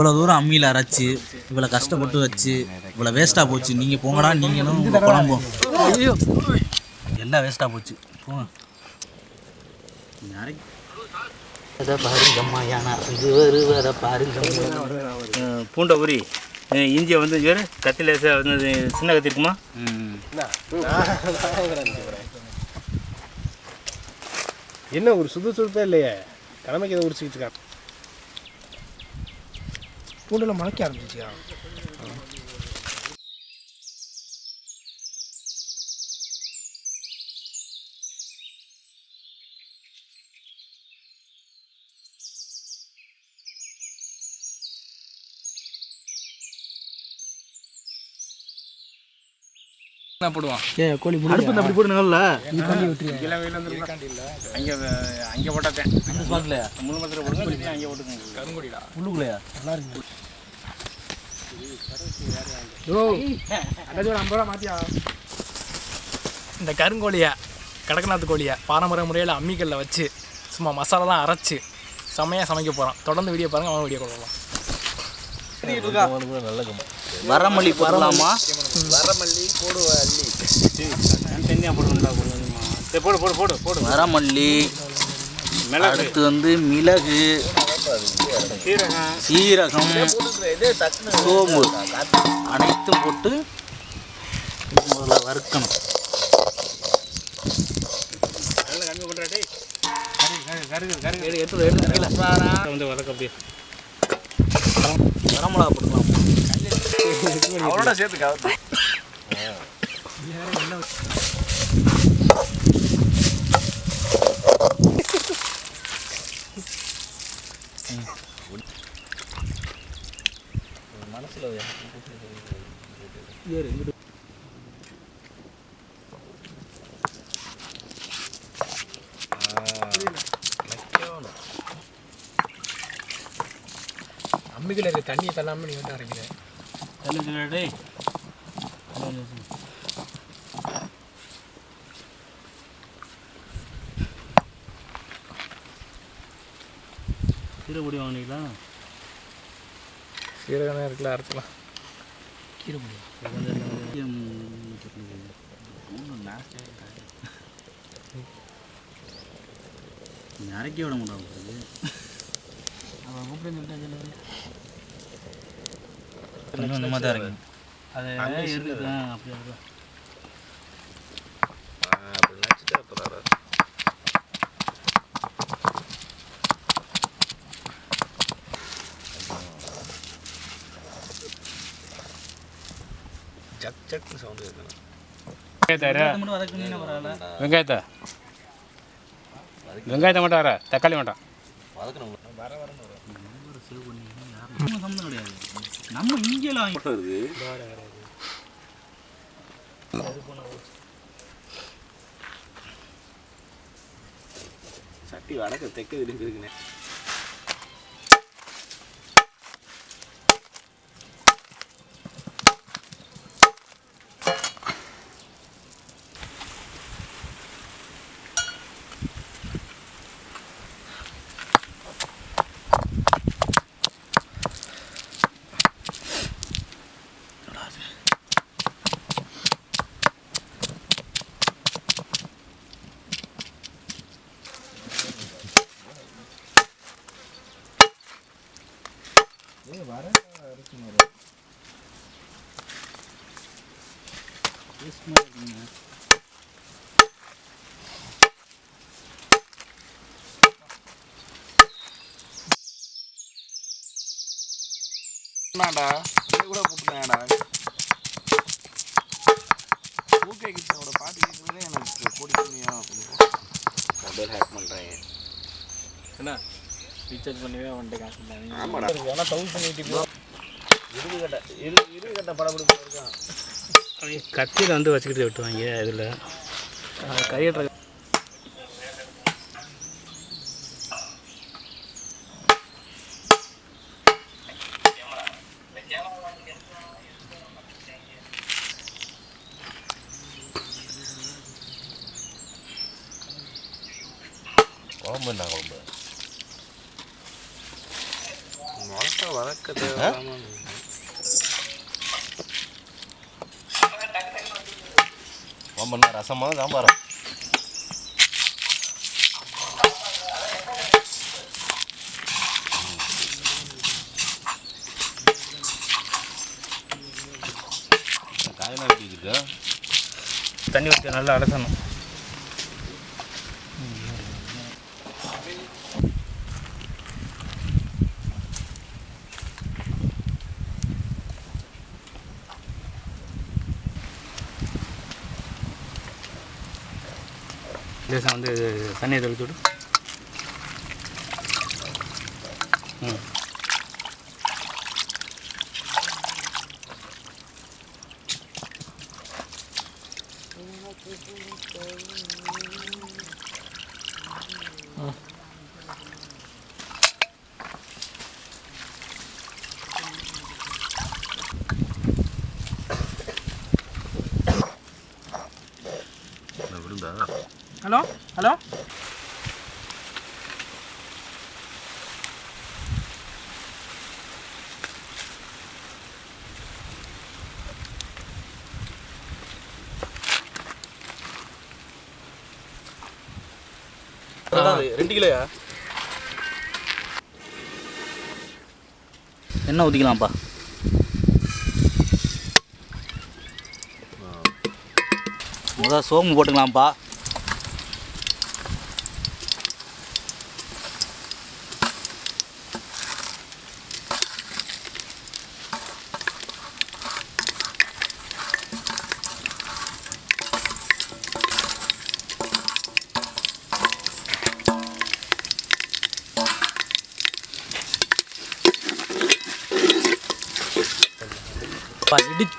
இவ்வளோ தூரம் அம்மியில் அரைச்சி இவ்வளோ கஷ்டப்பட்டு வச்சு இவ்வளோ வேஸ்ட்டாக போச்சு. நீங்கள் போங்கடா நீங்களும் உங்கள் குழம்பும். ஐயோ எல்லாம் வேஸ்ட்டாக போச்சு. போங்க. பாருங்கம்மா யானா இது அஹ் பூண்டை உரி இஞ்சியை வந்து வேறு கத்தி லேசாக வந்து சின்ன கத்தி இருக்குமா என்ன ஒரு சுடு சுடுப்பே இல்லையே? கடமைக்கு எதை உரிச்சிக்கிட்டு இருக்கான் பூண்டில் முளைக்க ஆரம்பிச்சியா போடுவான்? ஏன் கோழி அடுப்பு அப்படி போடுங்கல்ல அங்கே அங்கே போட்டாத்தேன் அந்த ஸ்பாட்லையா? முழு மரத்தில் போடுங்க அங்கே போட்டுக்கோங்க. கருங்கொடிடா. உள்ளுக்குள்ளையா? நல்லா இருக்கு. இந்த கருங்கோழியை கடக்கநாத்து கோழியை பாரம்பரிய முறையில் அம்மிக்கல்ல வச்சு சும்மா மசாலாலாம் அரைச்சு செம்மையாக சமைக்க போகிறான் தொடர்ந்து வீடியோ பாருங்க அவன் வீடியோ கொடுக்கலாம் வரமல்லி போடலாமா? தனியாக போடுங்களா போடுமா சரி போடு போடு போடு போடு. வரமல்லி மிளகு. அடுத்து வந்து மிளகு. சீரகம் சோம்பு அனைத்தும் போட்டு முதல்ல வறுக்கணும். அதெல்லாம் கம்மி பண்ணுறாடி எடுத்து எடுத்து வந்து வரமிளகா போட்டுக்கலாம் அவரோட சேர்த்து அம்மிக்கில் இருக்க தண்ணியை தள்ளாமல் நீ வந்து அரைக்கிறேன் டேய் கீரை பொடி வாங்கினீங்களா? சீரகம் இருக்குல்ல அரைச்சலாம் கீரை முடியும் அரைக்க விட மாட்டாங்க அவன் கூப்பிட்டு இறங்கி அது அப்படியே அப்படியே. ஜக் ஜக்னு சவுண்டு கேட்கணும் வெங்காயத்தை வெங்காயத்தை மட்டும் வர தக்காளி மட்டும் நம்ம இங்கேலாம் வாங்கி சட்டி வடக்கு தெற்கு திரும்பி இருக்குண்ணே என்னடா? இது கூட போட்டுனேடா ஓகே கிட்டோட பாட்டு கேட்குறதே எனக்கு கோடி புண்ணியம் மொபைல் ஹேக் பண்ணுறேன் என்ன? ரீசார்ஜ் பண்ணவே வந்துட்டு காசு ஆமாடா. ஆனால் பண்ணிட்டு இப்போ இருபது கட்ட இரு இருபது கட்ட படப்பிடிப்பு இருக்கான் கத்தியில் வந்து வச்சுக்கிட்டு விட்டுவாங்க இதில். கையற்ற குழம்பு என்ன குழம்பு? ஒம்பண்ணா ரசமா? சாம்பாரா காயெல்லாம் எப்படி இருக்கு? தண்ணி ஊற்றி நல்லா அலசணும். லேசாக வந்து தண்ணியை தெளிச்சு விடு ம் விடுந்தா ஹலோ? ஹலோ? ரெண்டு கிலோயா? எண்ணெய் ஊற்றிக்கலாம்ப்பா முதல் சோம்பு போட்டுக்கலாம்ப்பா.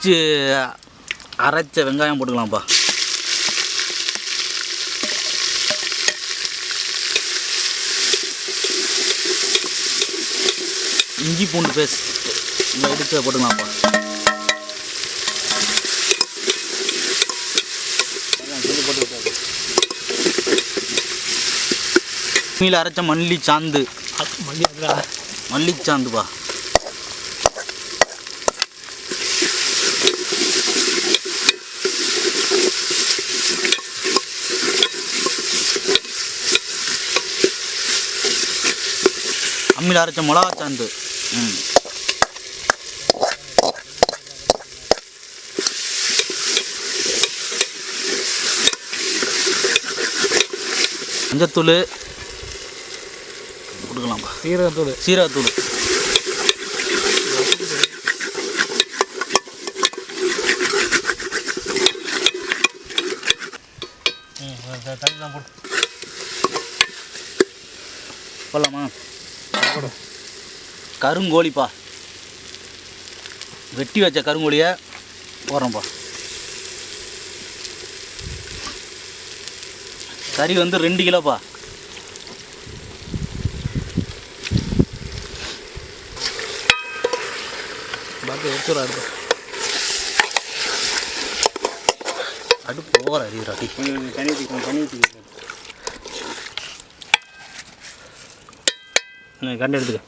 இடித்து அரைச்ச வெங்காயம் போட்டுக்கலாம்ப்பா. இஞ்சி பூண்டு பேஸ்ட் இங்கே இடித்து போட்டுக்கலாம்ப்பா. மீல அரைச்ச மல்லி சாந்து. மல்லி மல்லி சாந்துப்பா. அம்மியில் அரைச்ச மிளகா சாந்து ம். மஞ்சத்தூள். கொடுக்கலாம்ப்பா சீரகத்தூள். சீரகத்தூள். போடலாமா? கருங்கோழிப்பா. வெட்டி வச்ச கருங்கோழியை போடுறோம்ப்பா கறி வந்து ரெண்டு கிலோப்பா. பார்த்து எடுத்துடா எடுத்து அடுப்பு ஓர அறிவுறாட்டி கொஞ்சம் தண்ணி ஊற்றி தண்ணி கண்டு எடுத்துக்க.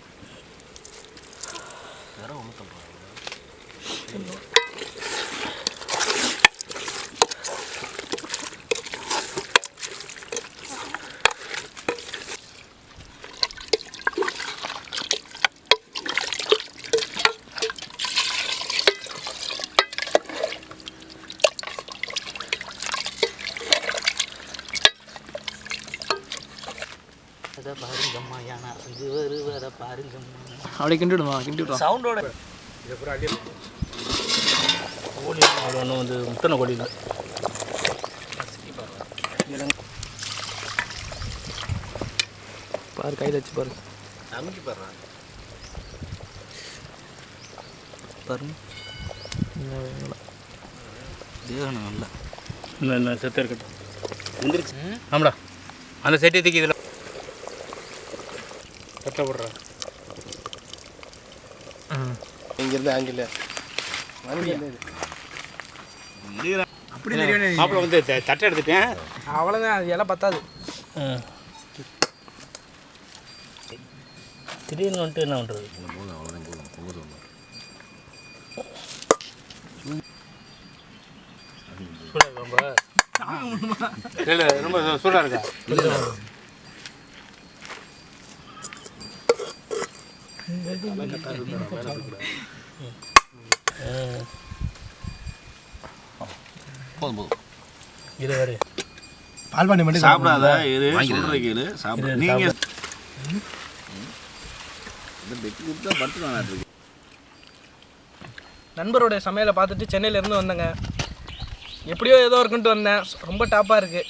பாருங்கம்மா யானா இது வருவத பாருங்கம்மா. அப்படியே கிண்டி விடுமா கிண்டி விடுறோம் சவுண்டோட கோழி அது ஒன்று வந்து முத்தனை கோழி இல்லை. பாரு கையில் வச்சு பாரு. அமைக்கி போடுறான் பாருங்க. தேகணும் நல்லா. இந்த செத்து இருக்கட்டும். வந்துருச்சு ஆமாடா. அந்த செட்டி தூக்கி கரெக்டாக விட்றேன். இங்கேருந்து ஆங்கில. அப்படி அப்புறம் வந்து தட்டை எடுத்துட்டேன். அவ்வளோதான் அது எல்லாம் பத்தாது. திடீர்னு வந்துட்டு என்ன பண்ணுறது அவ்வளோதான் ரொம்ப சூடாக இருக்கா? போதும் இது மட்டும் சாப்பிடாத இரு சொல்ற கேளு. சாப்பிடு. நீங்க இந்த பெட்டி கொடுத்தா படுத்துக்கலாம் நண்பரோட சமையலை பார்த்துட்டு சென்னையிலேருந்து வந்தேங்க. எப்படியோ ஏதோ இருக்குன்ட்டு வந்தேன். ரொம்ப டாப்பாக இருக்குது